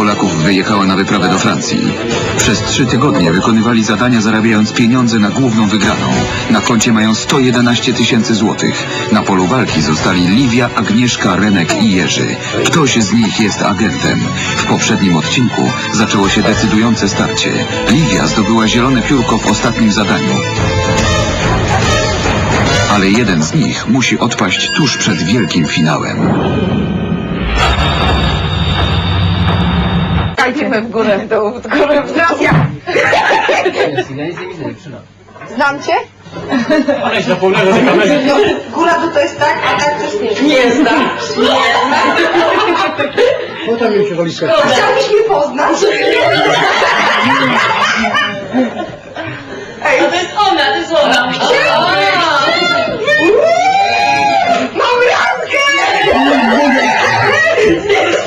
Polaków wyjechała na wyprawę do Francji. Przez trzy tygodnie wykonywali zadania zarabiając pieniądze na główną wygraną. Na koncie mają 111 tysięcy złotych. Na polu walki zostali Liwia, Agnieszka, Renek i Jerzy. Ktoś z nich jest agentem. W poprzednim odcinku zaczęło się decydujące starcie. Liwia zdobyła zielone piórko w ostatnim zadaniu. Ale jeden z nich musi odpaść tuż przed wielkim finałem. Idziemy w górę, w dół, w górę, w dół. Ja. Znam cię? No, góra to, to jest tak, a tak też nie. Nie znasz. Potem mi przewaliska. Chciałbyś mnie poznać? Ej, To jest ona, to jest ona. mam randkę!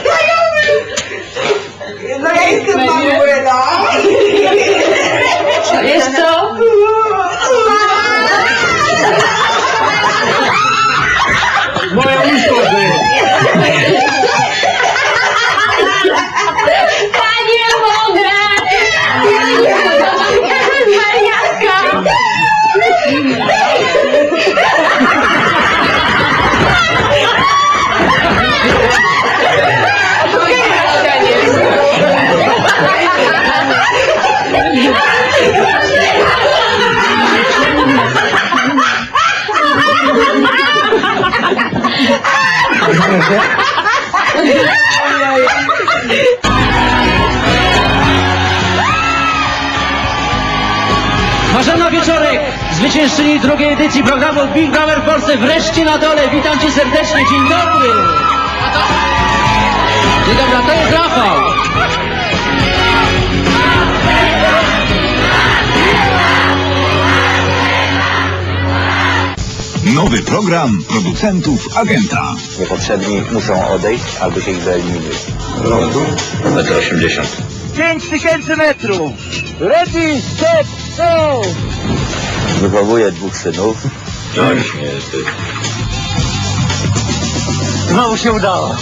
Znajomy! No ja jestem Manuela. Wiesz co? Moja łóżko, ty! Ja nie mogę! Marianka! Marzena Wieczorek, zwyciężczyni drugiej edycji programu Big Brother w Polsce, wreszcie na dole. Witam Cię serdecznie, dzień dobry. Dzień dobry, to jest Rafał. Nowy program producentów Agenta. Niepotrzebni muszą odejść albo się ich wyeliminuje. Metr 80. 5 tysięcy metrów. Ready, set, go. Wychowuję dwóch synów. No już nie ty. Znowu się udało.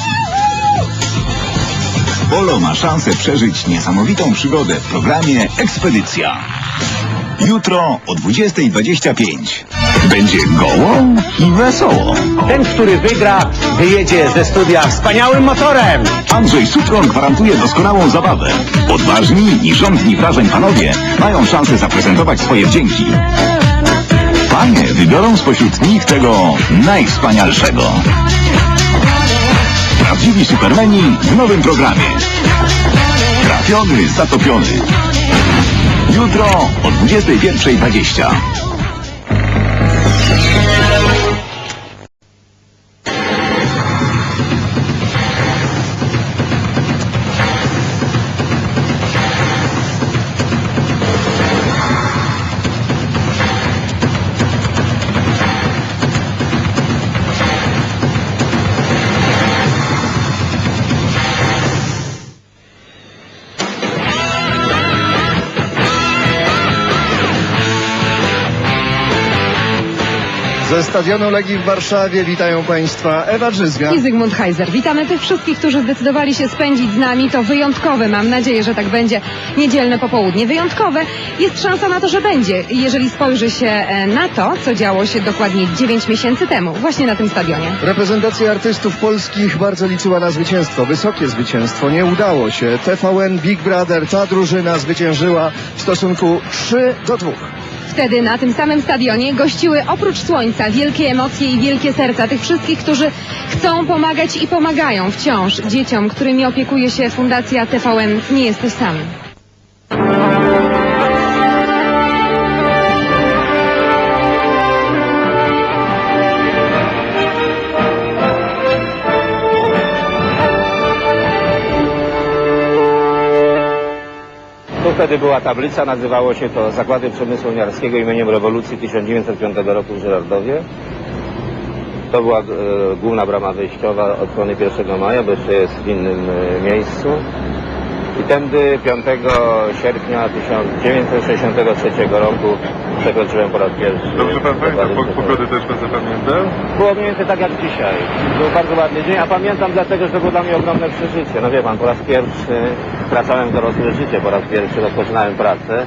Polo ma szansę przeżyć niesamowitą przygodę w programie Ekspedycja. Jutro o 20.25. Będzie goło i wesoło. Ten, który wygra, wyjedzie ze studia wspaniałym motorem. Andrzej Supron gwarantuje doskonałą zabawę. Odważni i rządni wrażeń panowie mają szansę zaprezentować swoje wdzięki. Panie wybiorą spośród nich tego najwspanialszego. Prawdziwi supermeni w nowym programie. Trafiony, zatopiony. Jutro o 21.20. Ze stadionu Legii w Warszawie witają Państwa Ewa Drzyzga. I Zygmunt Heiser. Witamy tych wszystkich, którzy zdecydowali się spędzić z nami to wyjątkowe, mam nadzieję, że tak będzie, niedzielne popołudnie. Wyjątkowe jest szansa na to, że będzie, jeżeli spojrzy się e, na to, co działo się dokładnie 9 miesięcy temu, właśnie na tym stadionie. Reprezentacja artystów polskich bardzo liczyła na zwycięstwo. Wysokie zwycięstwo. Nie udało się. TVN Big Brother, ta drużyna zwyciężyła w stosunku 3 do 2. Wtedy na tym samym stadionie gościły oprócz słońca wielkie emocje i wielkie serca tych wszystkich, którzy chcą pomagać i pomagają wciąż dzieciom, którymi opiekuje się Fundacja TVN Nie Jesteś Sam. Wtedy była tablica, nazywało się to Zakłady Przemysłu Winiarskiego imieniem rewolucji 1905 roku w Żyrardowie. To była e, główna brama wyjściowa od strony 1 maja, bo jeszcze jest w innym e, miejscu. I tędy 5 sierpnia 1963 roku przekroczyłem po raz pierwszy. Dobrze pan pamięta, po, pogodę też pan zapamiętał? Było mniej więcej tak jak dzisiaj. Był bardzo ładny dzień, a pamiętam dlatego, że to było dla mnie ogromne przeżycie. No wie pan, po raz pierwszy wkraczałem w dorosłe życie, po raz pierwszy rozpoczynałem pracę.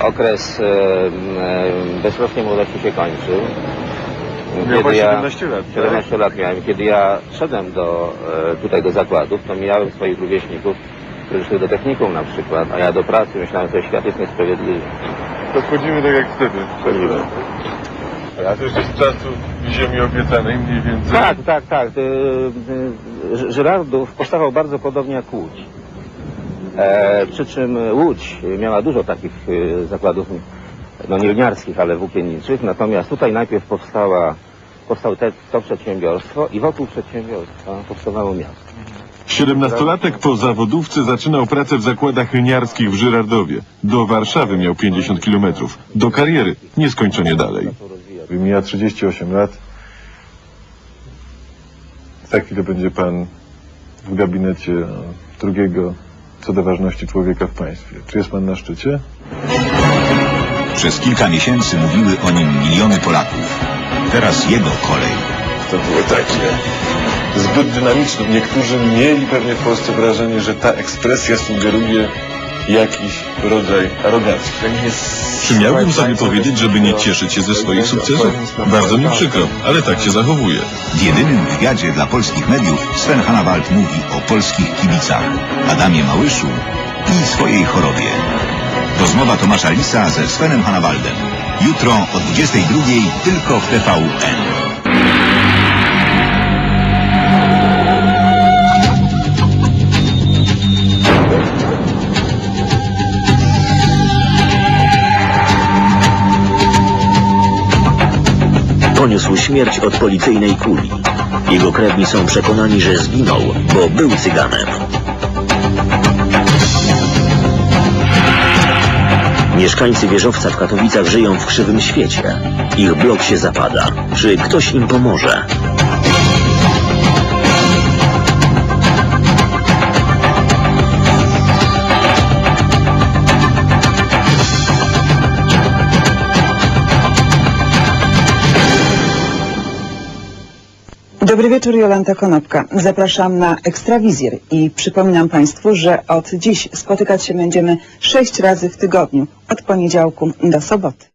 Okres e, e, beztroskiej młodości się kończył. Miał pan 17 lat, tak? 17 lat miałem. Kiedy ja szedłem do, e, tutaj do zakładów, to mijałem swoich rówieśników, którzy szli do technikum na przykład, a ja do pracy myślałem sobie, świat jest niesprawiedliwy. To wchodzimy tak jak wtedy. Wchodziłem. A to jeszcze z czasu ziemi obiecanej mniej więcej. Tak, tak, tak. Y, y, Żyrardów powstawał bardzo podobnie jak Łódź. E, przy czym Łódź miała dużo takich y, zakładów, no nie winiarskich, ale włókienniczych. Natomiast tutaj najpierw powstała, powstało te, to przedsiębiorstwo i wokół przedsiębiorstwa powstawało miasto. Siedemnastolatek po zawodówce zaczynał pracę w zakładach lniarskich w Żyrardowie. Do Warszawy miał 50 kilometrów. Do kariery nieskończenie dalej. Mija 38 lat. Za chwilę będzie pan w gabinecie drugiego co do ważności człowieka w państwie. Czy jest pan na szczycie? Przez kilka miesięcy mówiły o nim miliony Polaków. Teraz jego kolej. To było takie zbyt dynamiczne. Niektórzy mieli pewnie w Polsce wrażenie, że ta ekspresja sugeruje jakiś rodzaj arogancji. Czy miałbym sobie powiedzieć, żeby nie cieszyć się ze swoich sukcesów? Bardzo mi przykro, ale tak się zachowuję. W jedynym wywiadzie dla polskich mediów Sven Hannawald mówi o polskich kibicach, Adamie Małyszu i swojej chorobie. Rozmowa Tomasza Lisa ze Svenem Hannawaldem. Jutro o 22.00 tylko w TVN. Poniósł śmierć od policyjnej kuli. Jego krewni są przekonani, że zginął, bo był cyganem. Mieszkańcy wieżowca w Katowicach żyją w krzywym świecie. Ich blok się zapada. Czy ktoś im pomoże? Dobry wieczór, Jolanta Konopka. Zapraszam na Ekstrawizjer i przypominam Państwu, że od dziś spotykać się będziemy sześć razy w tygodniu, od poniedziałku do soboty.